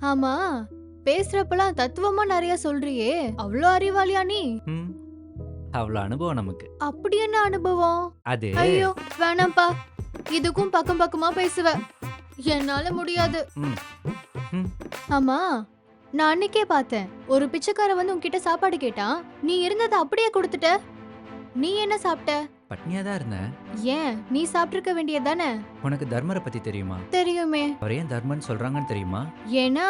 ஆமா பேசுறப்பலாம் தத்துவமா நிறைய சொல்றியே. அவ்வளோ அறிவாளியா நீ? ம் அவ்வளோ அனுபவம் நமக்கு. அப்படி என்ன அனுபவம்? அது ஐயோ வேணாம்ப்பா. இதுக்கும் பக்கம் பக்கமா பேசுவ. என்னால முடியாது. ம் ம். ஆமா நான் அன்னைக்கே பார்த்தேன். ஒரு பிச்சைக்காரன் வந்து உன்கிட்ட சாப்பாடு கேட்டான். நீ இருந்ததை அப்படியே கொடுத்துட்ட. நீ என்ன சாப்பிட்ட? பட்னியாக தான் இருந்தேன் ஏன்? நீ சாப்பிட்டிருக்க வேண்டியதானே உனக்கு தர்மரை பற்றி தெரியுமா? தெரியுமே. அவர் ஏன் தர்மன்னு சொல்கிறாங்கன்னு தெரியுமா? ஏன்னா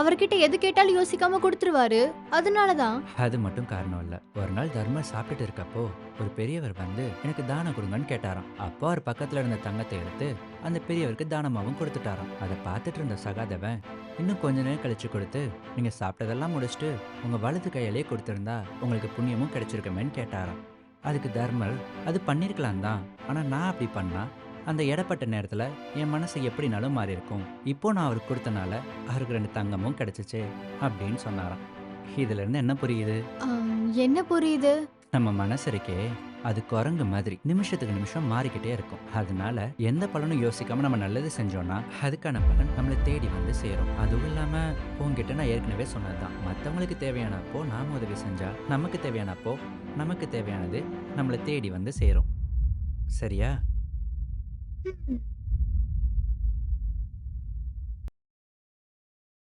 அவர்கிட்ட எது கேட்டாலும் யோசிக்காம கொடுத்துருவாரு. அதனாலதான். அது மட்டும் காரணம் இல்லை. ஒரு நாள் தர்மர் சாப்பிட்டுட்டு இருக்கப்போ ஒரு பெரியவர் வந்து எனக்கு தானம் கொடுங்கன்னு கேட்டாராம். அப்போ அவர் பக்கத்தில் இருந்த தங்கத்தை எடுத்து அந்த பெரியவருக்கு தானமாவும் கொடுத்துட்டாராம். அதை பார்த்துட்டு இருந்த சகாதேவன் இன்னும் கொஞ்ச நேரம் கழிச்சு கொடுத்து நீங்கள் சாப்பிட்டதெல்லாம் முடிச்சுட்டு உங்கள் வலது கையாலே கொடுத்துருந்தா உங்களுக்கு புண்ணியமும் கிடைச்சிருக்குமேன்னு கேட்டாராம். அதுக்கு தர்மர் அது பண்ணியிருக்கலாம் தான். ஆனால் நான் அப்படி பண்ணா அந்த இடப்பட்ட நேரத்தில் என் மனசு எப்படினாலும் மாறி இருக்கும் இப்போ நான் அவருக்கு கொடுத்தனால அவருக்கு ரெண்டு தங்கமும் கிடைச்சிச்சு அப்படின்னு சொன்னாராம். இதுல இருந்து என்ன புரியுது? என்ன புரியுது? நம்ம மனசு இருக்கே. அது குரங்கு மாதிரி. நிமிஷத்துக்கு நிமிஷம் மாறிக்கிட்டே இருக்கும். அதனால எந்த பலனும் யோசிக்காம நம்ம நல்லது செஞ்சோம்னா அதுக்கான பலன் நம்மளை தேடி வந்து சேரும். அதுவும் இல்லாம உங்ககிட்ட நான் ஏற்கனவே சொன்னதுதான். மற்றவங்களுக்கு தேவையானப்போ நாம உதவி செஞ்சா நமக்கு தேவையானப்போ நமக்கு தேவையானது நம்மளை தேடி வந்து சேரும். சரியா?